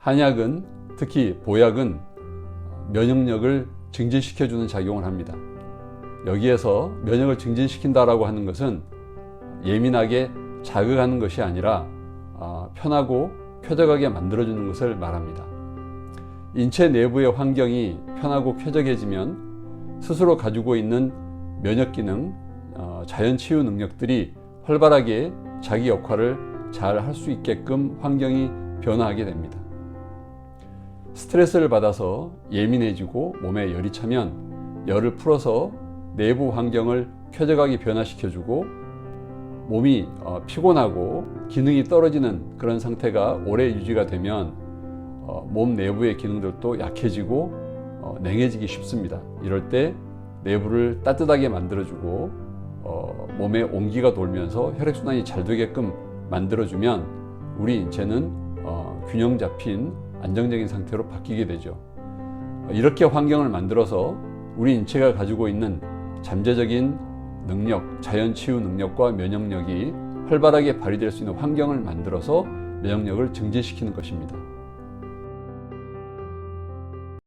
한약은 특히 보약은 면역력을 증진시켜주는 작용을 합니다. 여기에서 면역을 증진시킨다라고 하는 것은 예민하게 자극하는 것이 아니라 아, 편하고 쾌적하게 만들어주는 것을 말합니다. 인체 내부의 환경이 편하고 쾌적해지면 스스로 가지고 있는 면역 기능, 어, 자연 치유 능력들이 활발하게 자기 역할을 잘 할 수 있게끔 환경이 변화하게 됩니다. 스트레스를 받아서 예민해지고 몸에 열이 차면 열을 풀어서 내부 환경을 쾌적하게 변화시켜주고 몸이 어, 피곤하고 기능이 떨어지는 그런 상태가 오래 유지가 되면 어, 몸 내부의 기능들도 약해지고 어, 냉해지기 쉽습니다. 이럴 때 내부를 따뜻하게 만들어주고 어, 몸에 온기가 돌면서 혈액순환이 잘 되게끔 만들어주면 우리 인체는 어, 균형 잡힌 안정적인 상태로 바뀌게 되죠. 이렇게 환경을 만들어서 우리 인체가 가지고 있는 잠재적인 능력, 자연 치유 능력과 면역력이 활발하게 발휘될 수 있는 환경을 만들어서 면역력을 증진시키는 것입니다.